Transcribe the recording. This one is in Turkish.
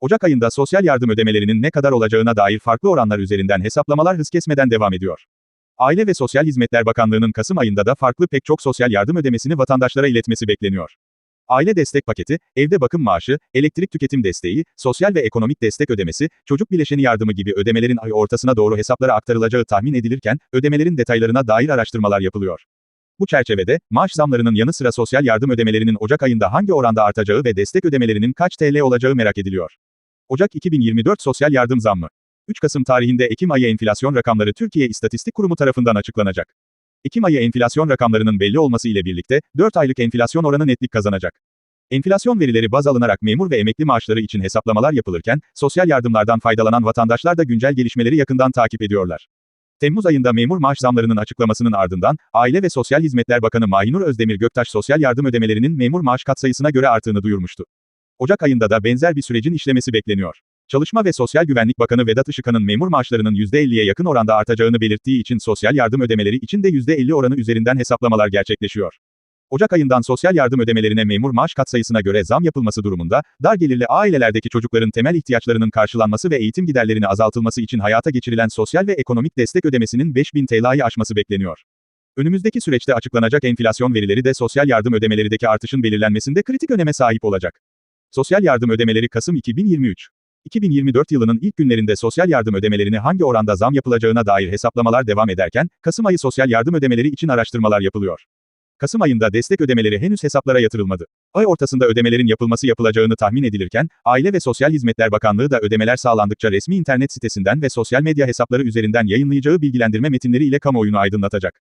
Ocak ayında sosyal yardım ödemelerinin ne kadar olacağına dair farklı oranlar üzerinden hesaplamalar hız kesmeden devam ediyor. Aile ve Sosyal Hizmetler Bakanlığı'nın Kasım ayında da farklı pek çok sosyal yardım ödemesini vatandaşlara iletmesi bekleniyor. Aile destek paketi, evde bakım maaşı, elektrik tüketim desteği, sosyal ve ekonomik destek ödemesi, çocuk bileşeni yardımı gibi ödemelerin ay ortasına doğru hesaplara aktarılacağı tahmin edilirken, ödemelerin detaylarına dair araştırmalar yapılıyor. Bu çerçevede, maaş zamlarının yanı sıra sosyal yardım ödemelerinin Ocak ayında hangi oranda artacağı ve destek ödemelerinin kaç TL olacağı merak ediliyor. Ocak 2024 Sosyal Yardım Zammı 3 Kasım tarihinde Ekim ayı enflasyon rakamları Türkiye İstatistik Kurumu tarafından açıklanacak. Ekim ayı enflasyon rakamlarının belli olması ile birlikte, 4 aylık enflasyon oranı netlik kazanacak. Enflasyon verileri baz alınarak memur ve emekli maaşları için hesaplamalar yapılırken, sosyal yardımlardan faydalanan vatandaşlar da güncel gelişmeleri yakından takip ediyorlar. Temmuz ayında memur maaş zamlarının açıklamasının ardından, Aile ve Sosyal Hizmetler Bakanı Mahinur Özdemir Göktaş sosyal yardım ödemelerinin memur maaş katsayısına göre arttığını duyurmuştu. Ocak ayında da benzer bir sürecin işlemesi bekleniyor. Çalışma ve Sosyal Güvenlik Bakanı Vedat Işıkhan'ın memur maaşlarının %50'ye yakın oranda artacağını belirttiği için sosyal yardım ödemeleri için de %50 oranı üzerinden hesaplamalar gerçekleşiyor. Ocak ayından sosyal yardım ödemelerine memur maaş katsayısına göre zam yapılması durumunda, dar gelirli ailelerdeki çocukların temel ihtiyaçlarının karşılanması ve eğitim giderlerini azaltılması için hayata geçirilen sosyal ve ekonomik destek ödemesinin 5000 TL'yi aşması bekleniyor. Önümüzdeki süreçte açıklanacak enflasyon verileri de sosyal yardım ödemelerdeki artışın belirlenmesinde kritik öneme sahip olacak. Sosyal yardım ödemeleri Kasım 2023 2024 yılının ilk günlerinde sosyal yardım ödemelerine hangi oranda zam yapılacağına dair hesaplamalar devam ederken, Kasım ayı sosyal yardım ödemeleri için araştırmalar yapılıyor. Kasım ayında destek ödemeleri henüz hesaplara yatırılmadı. Ay ortasında ödemelerin yapılması yapılacağını tahmin edilirken, Aile ve Sosyal Hizmetler Bakanlığı da ödemeler sağlandıkça resmi internet sitesinden ve sosyal medya hesapları üzerinden yayınlayacağı bilgilendirme metinleri ile kamuoyunu aydınlatacak.